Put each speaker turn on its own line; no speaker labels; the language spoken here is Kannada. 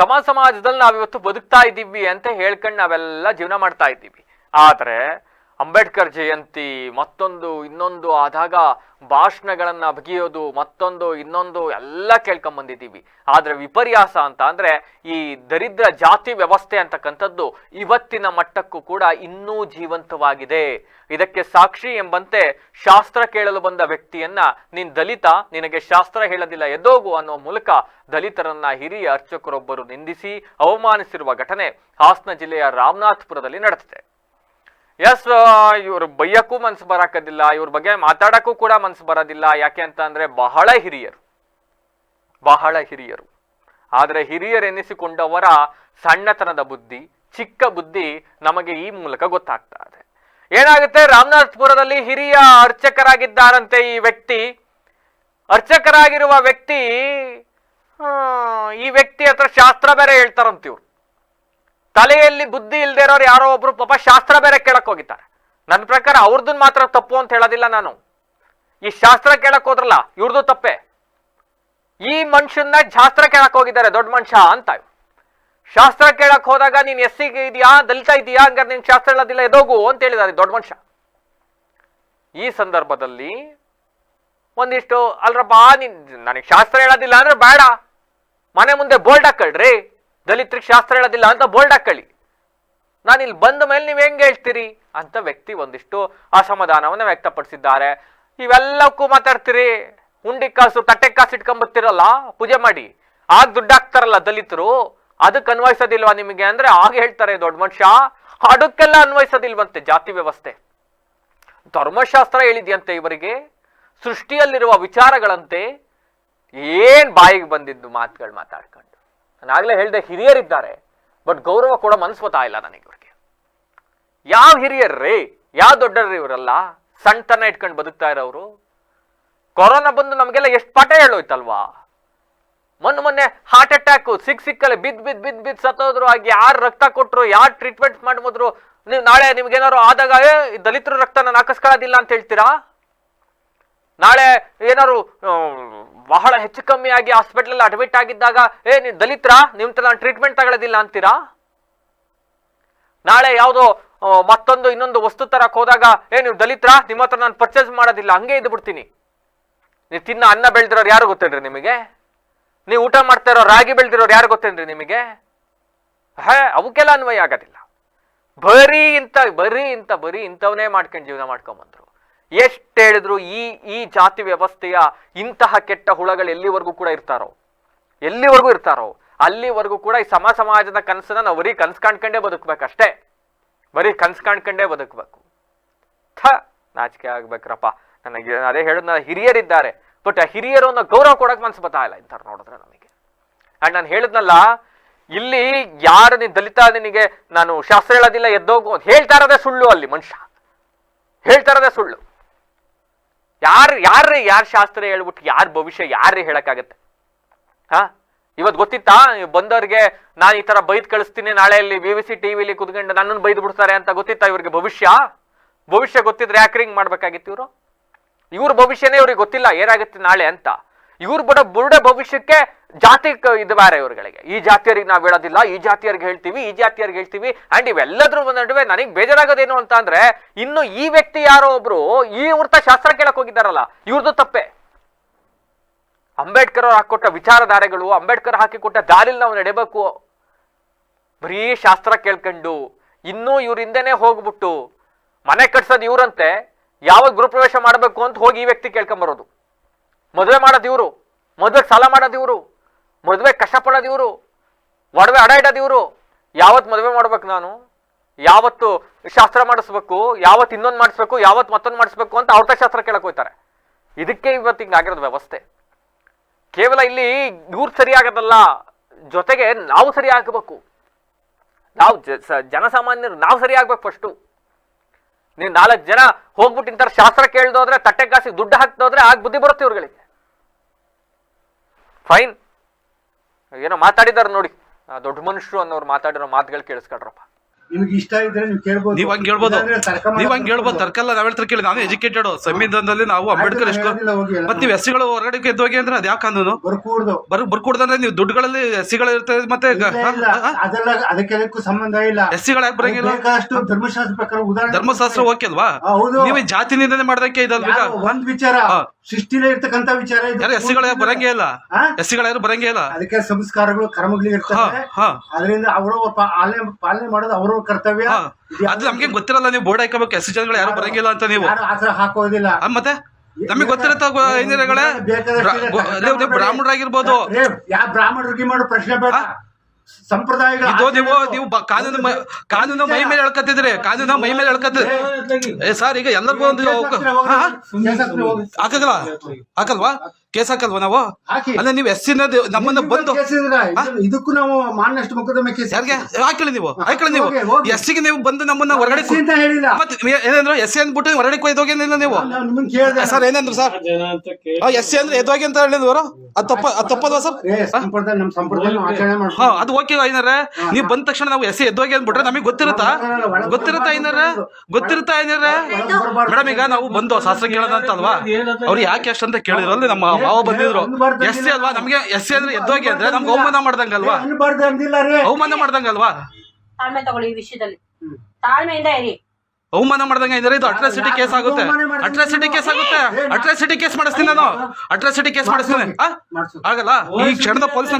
ಸಮ ಸಮಾಜದಲ್ಲಿ ನಾವಿವತ್ತು ಬದುಕ್ತಾ ಇದ್ದೀವಿ ಅಂತ ಹೇಳ್ಕೊಂಡು ನಾವೆಲ್ಲ ಜೀವನ ಮಾಡ್ತಾ ಇದ್ದೀವಿ. ಆದರೆ ಅಂಬೇಡ್ಕರ್ ಜಯಂತಿ, ಮತ್ತೊಂದು, ಇನ್ನೊಂದು ಆದಾಗ ಭಾಷಣಗಳನ್ನು ಬಗೆಯೋದು, ಮತ್ತೊಂದು, ಇನ್ನೊಂದು ಎಲ್ಲ ಕೇಳ್ಕೊಂಬಂದಿದ್ದೀವಿ. ಆದ್ರೆ ವಿಪರ್ಯಾಸ ಅಂತ ಅಂದ್ರೆ ಈ ದರಿದ್ರ ಜಾತಿ ವ್ಯವಸ್ಥೆ ಅಂತಕ್ಕಂಥದ್ದು ಇವತ್ತಿನ ಮಟ್ಟಕ್ಕೂ ಕೂಡ ಇನ್ನೂ ಜೀವಂತವಾಗಿದೆ. ಇದಕ್ಕೆ ಸಾಕ್ಷಿ ಎಂಬಂತೆ ಶಾಸ್ತ್ರ ಕೇಳಲು ಬಂದ ವ್ಯಕ್ತಿಯನ್ನ ನೀನ್ ದಲಿತ, ನಿನಗೆ ಶಾಸ್ತ್ರ ಹೇಳೋದಿಲ್ಲ, ಎದೋಗು ಅನ್ನೋ ಮೂಲಕ ದಲಿತರನ್ನ ಹಿರಿಯ ಅರ್ಚಕರೊಬ್ಬರು ನಿಂದಿಸಿ ಅವಮಾನಿಸಿರುವ ಘಟನೆ ಹಾಸನ ಜಿಲ್ಲೆಯ ರಾಮನಾಥ್ಪುರದಲ್ಲಿ ನಡೆದಿದೆ. ಎಸ್ ಇವ್ರ ಬೈಯಕ್ಕೂ ಮನ್ಸು ಬರಾಕದಿಲ್ಲ. ಇವ್ರ ಬಗ್ಗೆ ಮಾತಾಡಕ್ಕೂ ಕೂಡ ಮನ್ಸು ಬರೋದಿಲ್ಲ. ಯಾಕೆ ಅಂತ ಅಂದ್ರೆ ಬಹಳ ಹಿರಿಯರು. ಬಹಳ ಹಿರಿಯರು. ಆದರೆ ಹಿರಿಯರೆನಿಸಿಕೊಂಡವರ ಸಣ್ಣತನದ ಬುದ್ಧಿ, ಚಿಕ್ಕ ಬುದ್ಧಿ ನಮಗೆ ಈ ಮೂಲಕ ಗೊತ್ತಾಗ್ತಾ ಇದೆ ಏನಾಗುತ್ತೆ? ರಾಮನಾಥ್ಪುರದಲ್ಲಿ ಹಿರಿಯ ಅರ್ಚಕರಾಗಿದ್ದಾರಂತೆ ಈ ವ್ಯಕ್ತಿ. ಅರ್ಚಕರಾಗಿರುವ ವ್ಯಕ್ತಿ ಈ ವ್ಯಕ್ತಿ ಹತ್ರ ಶಾಸ್ತ್ರ ಬೇರೆ ಹೇಳ್ತಾರಂತ ಇವ್ರು. ತಲೆಯಲ್ಲಿ ಬುದ್ಧಿ ಇಲ್ದೇ ಇರೋರು ಯಾರೋ ಒಬ್ರು ಪಾಪ ಶಾಸ್ತ್ರ ಬೇರೆ ಕೇಳಕ್ ಹೋಗಿದ್ದಾರೆ. ನನ್ನ ಪ್ರಕಾರ ಅವ್ರದ್ದು ಮಾತ್ರ ತಪ್ಪು ಅಂತ ಹೇಳೋದಿಲ್ಲ ನಾನು. ಈ ಶಾಸ್ತ್ರ ಕೇಳಕ್ ಹೋದ್ರಲ್ಲ ಇವ್ರದ್ದು ತಪ್ಪೆ. ಈ ಮನುಷ್ಯನ್ನ ಶಾಸ್ತ್ರ ಕೇಳಕ್ ಹೋಗಿದ್ದಾರೆ, ದೊಡ್ಡ ಮನುಷ್ಯ ಅಂತ ಶಾಸ್ತ್ರ ಕೇಳಕ್ ಹೋದಾಗ ನೀನ್ ಎಸ್ ಸಿಗೆ ಇದೆಯಾ, ದಲಿತ ಇದೆಯಾ, ಹಂಗಾರೆ ನಿನ್ ಶಾಸ್ತ್ರ ಹೇಳೋದಿಲ್ಲ, ಎದೋಗು ಅಂತ ಹೇಳಿದ್ದಾರೆ ದೊಡ್ಡ ಮನುಷ್ಯ. ಈ ಸಂದರ್ಭದಲ್ಲಿ ಒಂದಿಷ್ಟು ಅಲ್ರಪ್ಪ ನೀನ್ ನನಗೆ ಶಾಸ್ತ್ರ ಹೇಳೋದಿಲ್ಲ ಅಂದ್ರೆ ಬೇಡ. ಮನೆ ಮುಂದೆ ಬೋಲ್ಡ್ ಹಾಕಳ್ರಿ. ದಲಿತರಿಗೆ ಶಾಸ್ತ್ರ ಹೇಳೋದಿಲ್ಲ ಅಂತ ಬೋಲ್ಡ್ ಹಾಕೊಳ್ಳಿ ನಾನು ಇಲ್ಲಿ ಬಂದ ಮೇಲೆ ನೀವು ಹೆಂಗೆ ಹೇಳ್ತೀರಿ? ಅಂತ ವ್ಯಕ್ತಿ ಒಂದಿಷ್ಟು ಅಸಮಾಧಾನವನ್ನು ವ್ಯಕ್ತಪಡಿಸಿದ್ದಾರೆ. ಇವೆಲ್ಲಕ್ಕೂ ಮಾತಾಡ್ತೀರಿ? ಉಂಡಿ ಕಾಸು, ತಟ್ಟೆ ಕಾಸು ಇಟ್ಕೊಂಡ್ಬರ್ತಿರಲ್ಲ? ಪೂಜೆ ಮಾಡಿ. ಆಗ ದುಡ್ಡು ಹಾಕ್ತಾರಲ್ಲ ದಲಿತರು? ಅದಕ್ಕೆ ಅನ್ವಯಿಸೋದಿಲ್ವಾ ನಿಮಗೆ? ಅಂದ್ರೆ ಆಗ ಹೇಳ್ತಾರೆ ದೊಡ್ಡ ಮನುಷ್ಯ. ಅದಕ್ಕೆಲ್ಲ ಅನ್ವಯಿಸೋದಿಲ್ವಂತೆ ಜಾತಿ ವ್ಯವಸ್ಥೆ. ಧರ್ಮಶಾಸ್ತ್ರ ಹೇಳಿದ್ಯಂತೆ ಇವರಿಗೆ. ಸೃಷ್ಟಿಯಲ್ಲಿರುವ ವಿಚಾರಗಳಂತೆ ಏನ್ ಬಾಯಿಗೆ ಬಂದಿದ್ದು ಮಾತುಗಳು ಮಾತಾಡ್ಕೊಂಡು. ನಾನು ಆಗಲೇ ಹೇಳ್ದೆ ಹಿರಿಯರಿದ್ದಾರೆ ಬಟ್ ಗೌರವ ಕೂಡ ಮನಸ್ಸು ಇಲ್ಲ ನನಗೆ ಇವ್ರಿಗೆ. ಯಾವ ಹಿರಿಯರ್ರಿ? ಯಾವ ದೊಡ್ಡರ್ರಿ ಇವರೆಲ್ಲ? ಸಣ್ಣತನ ಇಟ್ಕೊಂಡು ಬದುಕ್ತಾ ಇರೋರು ಕೊರೋನಾ ಬಂದು ನಮಗೆಲ್ಲ ಎಷ್ಟು ಪಾಠ ಹೇಳೋಯ್ತಲ್ವಾ? ಮೊನ್ನೆ ಮೊನ್ನೆ ಹಾರ್ಟ್ ಅಟ್ಯಾಕ್ ಸಿಕ್ ಸಿಕ್ಕಲ್ಲಿ ಬಿದ್ ಬಿದ್ ಬಿದ್ ಬಿದ್ ಸತ್ತೋದ್ರು, ಆಗಿ ಯಾರು ರಕ್ತ ಕೊಟ್ಟರು ಯಾರು ಟ್ರೀಟ್ಮೆಂಟ್ ಮಾಡ್ಬೋದ್ರು ನೀವು ನಾಳೆ ನಿಮ್ಗೇನಾದ್ರು ಆದಾಗ ದಲಿತರ ರಕ್ತ ನಾನು ಹಾಕಿಸ್ಕೊಳ್ಳೋದಿಲ್ಲ ಅಂತ ಹೇಳ್ತೀರಾ? ನಾಳೆ ಏನಾದ್ರು ಬಹಳ ಹೆಚ್ಚು ಕಮ್ಮಿ ಆಗಿ ಹಾಸ್ಪಿಟಲ್ ಅಡ್ಮಿಟ್ ಆಗಿದ್ದಾಗ, ಏ ನೀವು ದಲಿತರ? ನಿಮ್ ನಾನು ಟ್ರೀಟ್ಮೆಂಟ್ ತಗೊಳ್ಳೋದಿಲ್ಲ ಅಂತೀರಾ? ನಾಳೆ ಯಾವುದೋ ಮತ್ತೊಂದು ಇನ್ನೊಂದು ವಸ್ತು ತರಕ್ ಹೋದಾಗ, ಏ, ನೀವು ದಲಿತರ? ನಿಮ್ಮ ಹತ್ರ ನಾನು ಪರ್ಚೇಸ್ ಮಾಡೋದಿಲ್ಲ, ಹಂಗೆ ಇದ್ದು ಬಿಡ್ತೀನಿ. ನೀವು ತಿನ್ನ ಅನ್ನ ಬೆಳೆದಿರೋರು ಯಾರು ಗೊತ್ತೇನ್ರಿ ನಿಮಗೆ? ನೀವು ಊಟ ಮಾಡ್ತಾ ಇರೋ ರಾಗಿ ಬೆಳೆದಿರೋರು ಯಾರು ಗೊತ್ತೇನ್ರಿ ನಿಮಗೆ? ಹೇ, ಅವಕ್ಕೆಲ್ಲ ಅನ್ವಯ ಆಗೋದಿಲ್ಲ. ಬರೀ ಇಂಥ ಬರೀ ಇಂಥ ಬರೀ ಇಂಥವನ್ನೇ ಮಾಡ್ಕೊಂಡು ಜೀವನ ಮಾಡ್ಕೊಂಬಂದ್ರು. ಎಷ್ಟು ಹೇಳಿದ್ರು ಈ ಈ ಜಾತಿ ವ್ಯವಸ್ಥೆಯ ಇಂತಹ ಕೆಟ್ಟ ಹುಳಗಳು ಎಲ್ಲಿವರೆಗೂ ಕೂಡ ಇರ್ತಾರೋ, ಎಲ್ಲಿವರೆಗೂ ಇರ್ತಾರೋ, ಅಲ್ಲಿವರೆಗೂ ಕೂಡ ಈ ಸಮ ಸಮಾಜದ ಕನಸನ್ನ ನಾವು ಬರೀ ಕನ್ಸ್ ಕಾಣ್ಕಂಡೇ ಬದುಕ್ಬೇಕಷ್ಟೇ. ಬರೀ ಕನ್ಸು ಕಾಣ್ಕಂಡೇ ಬದುಕಬೇಕು. ಥ, ನಾಚಿಕೆ ಆಗ್ಬೇಕ್ರಪ್ಪ. ನನಗೆ, ಅದೇ ಹೇಳಿದ್ನ ಹಿರಿಯರಿದ್ದಾರೆ. ಬಟ್ ಆ ಹಿರಿಯರು ಅನ್ನೋ ಗೌರವ ಕೊಡಕ್ ಮನ್ಸು ಬತ್ತಾ ಇಲ್ಲ ಇಂಥವ್ರು ನೋಡಿದ್ರೆ ನಮಗೆ. ಅಂಡ್ ನಾನು ಹೇಳಿದ್ನಲ್ಲ, ಇಲ್ಲಿ ಯಾರು ನೀನ್ ದಲಿತ ನಿನಗೆ ನಾನು ಶಾಸ್ತ್ರ ಹೇಳೋದಿಲ್ಲ, ಎದ್ದೋಗು ಅಂತ ಹೇಳ್ತಾ ಸುಳ್ಳು ಅಲ್ಲಿ ಮನುಷ್ಯ. ಹೇಳ್ತಾ ಇರೋದೇ ಸುಳ್ಳು. ಯಾರು ಯಾರ್ರಿ ಯಾರು ಶಾಸ್ತ್ರ ಹೇಳ್ಬಿಟ್ಟು ಯಾರ ಭವಿಷ್ಯ ಯಾರು ಹೇಳಕ್ಕಾಗತ್ತೆ? ಹಾ? ಇವತ್ತು ಗೊತ್ತಿತ್ತಾ? ಬಂದವ್ರಿಗೆ ನಾನು ಈ ತರ ಬೈದ್ ಕಳಿಸ್ತೀನಿ, ನಾಳೆ ಅಲ್ಲಿ ವಿ ವಿ ಸಿ ಟಿವಿಲಿ ಕುತ್ಕೊಂಡು ನನ್ನನ್ನು ಬೈದು ಬಿಡ್ತಾರೆ ಅಂತ ಗೊತ್ತಿತ್ತಾ ಇವ್ರಿಗೆ ಭವಿಷ್ಯ? ಭವಿಷ್ಯ ಗೊತ್ತಿದ್ರೆ ಯಾಕ್ರಿಂಗ್ ಮಾಡ್ಬೇಕಾಗಿತ್ತು ಇವರು? ಇವ್ರ ಭವಿಷ್ಯನೇ ಇವ್ರಿಗೆ ಗೊತ್ತಿಲ್ಲ, ಏನಾಗುತ್ತೆ ನಾಳೆ ಅಂತ? ಇವ್ರು ಬಡ ಬುರುಡೆ ಭವಿಷ್ಯಕ್ಕೆ ಜಾತಿ ಇದು ಬೇರೆ ಇವ್ರುಗಳಿಗೆ. ಈ ಜಾತಿಯರಿಗೆ ನಾವು ಹೇಳೋದಿಲ್ಲ, ಈ ಜಾತಿಯರಿಗೆ ಹೇಳ್ತೀವಿ, ಈ ಜಾತಿಯರಿಗೆ ಹೇಳ್ತೀವಿ ಅಂಡ್ ಇವೆಲ್ಲದ್ರ ನಡುವೆ ನನಗೆ ಬೇಜಾರಾಗೋದೇನು ಅಂತ ಅಂದ್ರೆ ಇನ್ನು ಈ ವ್ಯಕ್ತಿ ಯಾರೋ ಒಬ್ರು ಈ ವೃತ್ತ ಶಾಸ್ತ್ರ ಕೇಳಕ್ ಹೋಗಿದ್ದಾರಲ್ಲ ಇವ್ರದ್ದು ತಪ್ಪೆ. ಅಂಬೇಡ್ಕರ್ ಅವ್ರು ಹಾಕೊಟ್ಟ ವಿಚಾರಧಾರೆಗಳು, ಅಂಬೇಡ್ಕರ್ ಹಾಕಿಕೊಟ್ಟ ದಾರಿಲಿ ನಾವು ನಡೆಯಬೇಕು ಬರೀ ಶಾಸ್ತ್ರ ಕೇಳ್ಕೊಂಡು, ಇನ್ನೂ ಹಿಂದೆನೆ ಹೋಗ್ಬಿಟ್ಟು ಮನೆ ಕಟ್ಸೋದು ಇವ್ರಂತೆ, ಯಾವಾಗ ಗೃಹಪ್ರವೇಶ ಮಾಡಬೇಕು ಅಂತ ಹೋಗಿ ಈ ವ್ಯಕ್ತಿ ಕೇಳ್ಕೊಂಬರೋದು. ಮದುವೆ ಮಾಡೋದು ಇವರು, ಮದುವೆಗೆ ಸಾಲ ಮಾಡೋದು ಇವರು ಮದುವೆ ಕಷ್ಟಪಡೋದು ಇವರು, ಒಡವೆ ಅಡ ಇವರು ಯಾವತ್ತು ಮದುವೆ ಮಾಡ್ಬೇಕು ನಾನು? ಯಾವತ್ತು ಶಾಸ್ತ್ರ ಮಾಡಿಸ್ಬೇಕು ಯಾವತ್ತು ಇನ್ನೊಂದು ಮಾಡಿಸ್ಬೇಕು ಯಾವತ್ತು ಮತ್ತೊಂದು ಮಾಡಿಸ್ಬೇಕು ಅಂತ ಅವ್ರ ಶಾಸ್ತ್ರ ಕೇಳಕ್ ಹೋಗ್ತಾರೆ. ಇದಕ್ಕೆ ಇವತ್ತು ಹಿಂಗೆ ಆಗಿರೋದು ವ್ಯವಸ್ಥೆ. ಕೇವಲ ಇಲ್ಲಿ ಇವ್ರು ಸರಿಯಾಗದಲ್ಲ ಜೊತೆಗೆ ನಾವು ಸರಿ ಆಗಬೇಕು. ನಾವು ಜನಸಾಮಾನ್ಯರು ನಾವು ಸರಿ ಆಗ್ಬೇಕು ಫಸ್ಟು ನೀವು ನಾಲ್ಕು ಜನ ಹೋಗ್ಬಿಟ್ಟು ತರ ಶಾಸ್ತ್ರ ಕೇಳ್ದೋದ್ರೆ ತಟ್ಟೆ ಕಾಸಿಗೆ ದುಡ್ಡು ಹಾಕ್ದೋದ್ರೆ ಆಗ ಬುದ್ಧಿ ಬರುತ್ತೆ ಇವ್ರುಗಳಿಗೆ. ಫೈನ್. ಏನೋ ಮಾತಾಡಿದಾರೆ ನೋಡಿ. ದೊಡ್ಡ ಮನುಷ್ಯರು ಅನ್ನೋರು ಮಾತಾಡಿರೋ ಮಾತುಗಳು ಕೇಳಿಸ್ಕೊಳ್ರಪ್ಪ
ನಿಮ್ಗೆ ಇಷ್ಟ ಇದ್ರೆ ನೀವು ಕೇಳ್ಬೋದು.
ನೀವ್ ಹಂಗ್ ಹೇಳ್ಬೋದು. ನೀವ್ ಹಂಗ್ ಹೇಳ್ಬೋದು. ತರ್ಕಲ್ಲ ನಾವ್ ಹೇಳ್ತಾರೆ ಕೇಳಿ ನಾನು ಎಜುಕೇಟೆಡ್ ಸಂವಿಧಾನದಲ್ಲಿ ನಾವು ಅಂಬೇಡ್ಕರ್ ಎಷ್ಟು. ಮತ್ತೆ ನೀವು ಎಸ್ಸಿಗಳು ಹೊರಗಡೆ ಹೋಗಿ ಅಂದ್ರೆ ಅದ್ ಯಾವ ಕಾನೂನು
ಬರ್ಕೂಡ್ದು.
ಬರ್ ಬರ್ಕೊಡ್ದಂದ್ರೆ ನೀವು ದುಡ್ಡುಗಳಲ್ಲಿ ಎಸ್ಸಿಗಳು ಇರ್ತದೆ ಮತ್ತೆ
ಅದೆಲ್ಲ ಅದಕ್ಕೆಲ್ಲಕ್ಕೂ ಸಂಬಂಧ ಇಲ್ಲ.
ಎಸ್ಸಿಗಳು ಯಾಕೆ ಬರಂಗಿಲ್ಲ?
ಧರ್ಮಶಾಸ್ತ್ರ ಪ್ರಕಾರ ಉದಾಹರಣೆ
ಧರ್ಮಶಾಸ್ತ್ರ ಓಕೆ ಅಲ್ವಾ? ನೀವೇ ಜಾತಿ ನಿಂದನೆ ಮಾಡ್ದಕ್ಕೆ ಇದಲ್ವಾ
ಒಂದ್ ವಿಚಾರ.
ಹಾ.
ಸೃಷ್ಟಿಲೇ ಇರ್ತಕ್ಕಂತ ವಿಚಾರ ಇದು.
ಯಾರು ಎಸ್ಸಿಗಳು ಯಾರು ಬರಂಗೇ ಇಲ್ಲ? ಎಸ್ಸಿಗಳು ಯಾರು ಬರಂಗೇ ಇಲ್ಲ
ಅದಕ್ಕೆ ಸಂಸ್ಕಾರಗಳು ಕರ್ಮಗಳು ಇರ್ತವೆ
ಹಾ, ಹಾ.
ಅದರಿಂದ ಅವರು ಪಾಲನೆ ಪಾಲನೆ ಮಾಡೋದು ಅವ್ರವ್ರ ಕರ್ತವ್ಯ
ಹಾ.
ಇದು
ಅದು ನಮ್ಗೆ ಗೊತ್ತಿರಲ್ಲ ನೀವು ಬೋರ್ಡ್ ಹಾಕಬೇಕು ಎಸ್ ಜನಗಳು ಯಾರು ಬರಂಗಿಲ್ಲ ಅಂತ ನೀವು
ಯಾರು ಆತರ ಹಾಕೋದಿಲ್ಲ
ಆ, ಮತ್ತೆ ನಮಗೆ ಗೊತ್ತಿರತ್ತೆ ಇಂಜಿನಿಯರ್ಗಳೇ ಬ್ರಾಹ್ಮಣರಾಗಿರ್ಬೋದು
ಯಾವ ಬ್ರಾಹ್ಮಣರಿಗೆ ಮಾಡೋ ಪ್ರಶ್ನೆ ಬೇಡ ಸಂಪ್ರದಾಯಗಳು
ನೀವು ನೀವು ಕಾನೂನು ಕಾನೂನು ಮೈ ಮೇಲೆ ಎಳ್ಕತ್ತಿದ್ರಿ. ಕಾನೂನು ಮೈ ಮೇಲೆ ಎಳ್ಕತ್ತಿದ್ರಿ. ಏ ಸರ್ ಈಗ ಎಲ್ಲರಿಗೂ ಒಂದು ಹಾ, ಹಾ. ಹಾಕಲ್ವಾ? ಹಾಕಲ್ವಾ? ಕೇಸ್ ಹಾಕಲ್ವಾ ನಾವು?
ಅಂದ್ರೆ
ಅಲ್ಲ ನೀವು ಎಸ್ ನಮ್ಮನ್ನ ಬಂದು
ಇದಕ್ಕೂ ನಾವು ಮಾನನಷ್ಟ ಮೊಕದ್ದಮೆ ಕೇಸ್
ಯಾರಿಗೆ? ಹಾಕೊಳ್ಳಿ ನೀವು. ಹಾಕೊಳ್ಳಿ ನೀವು. ಎಸ್ಗೆ ನೀವು ಬಂದು ನಮ್ಮನ್ನ ಹೊರಗಡೆ
ಎಸ್ಸಿ ಅಂತ ಹೇಳಿಲ್ಲ.
ಮತ್ತೆ ಏನಂದ್ರೆ ಎಸ್ ಅಂದ್ಬಿಟ್ಟು ಹೊರಗಡೆ ಕೊಯ್ದೋಗೇನಿಲ್ಲ ನೀವು?
ನಾನು ನಿಮ್ಮನ್ನ ಕೇಳ್ದೆ.
ಸರ್ ಏನಂದ್ರು ಸರ್? ಎಸ್ ಅಂದ್ರೆ ಎದ್ದೋಗಿ ಅಂತ ಹೇಳಿದ್ರು ಅದು ತಪ್ಪ ಅದು ತಪ್ಪಲ್ವಾ ಸರ್?
ಸಂಪ್ರದಾಯ ನಮ್ ಸಂಪ್ರದಾಯ ಆಚರಣೆ
ಹಾ
ಮಾಡ್ತೀವಿ
ಅದು ಓಕೆ ಐನಾರೆ ನೀವು ಬಂದ ತಕ್ಷಣ ನಾವು ಎಸ್ ಎದ್ದೋಗಿ ಅಂದ್ಬಿಟ್ರೆ ನಮಗೆ ಗೊತ್ತಿರುತ್ತಾ? ಗೊತ್ತಿರುತ್ತಾ ಏನಾರ? ಗೊತ್ತಿರುತ್ತಾ ಐನಾರೆ ಮೇಡಮ್ ಈಗ ನಾವು ಬಂದು ಶಾಸ್ತ್ರ ಕೇಳೋದಂತ ಅಂತ ಅಲ್ವಾ? ಅವ್ರು ಯಾಕೆ ಅಷ್ಟಂತ ಅಂತ ಕೇಳಿದ್ರು? ಅಲ್ಲಿ ನಮ್ಮ ಮಾವ ಬಂದಿದ್ರು. ಎಸ್ ಅಲ್ವಾ? ನಮ್ಗೆ ಎಸ್ ಅಂದ್ರೆ ಎದ್ದೋಗಿ ಅಂದ್ರೆ ನಮ್ಗೆ ಅವಮಾನ ಮಾಡ್ದಂಗಲ್ವಾ
ಅನ್ಬಾರ್ದು ಅಂದಿಲ್ಲ ರೀ.
ಅವಮಾನ ಮಾಡ್ದಂಗಲ್ವಾ
ತಾಳ್ಮೆ ತಗೊಳ್ಳಿ ಈ ವಿಷಯದಲ್ಲಿ. ತಾಳ್ಮೆಯಿಂದ ಇರಿ.
ಅವಮಾನ ಮಾಡ್ದಂಗ ಇದ್ರೆ ಇದು ಅಟ್ರಾಸಿಟಿ ಕೇಸ್ ಆಗುತ್ತೆ. ಅಟ್ರಾಸಿಟಿ ಕೇಸ್ ಆಗುತ್ತೆ. ಅಟ್ರಾಸಿಟಿ ಕೇಸ್ ಮಾಡಿಸ್ತೀನಿ ನಾನು. ಅಟ್ರಾಸಿಟಿ ಕೇಸ್ ಮಾಡಿಸ್ತೀನಿ. ಆಗಲ್ಲ. ಈ ಕ್ಷಣದ ಪೊಲೀಸ್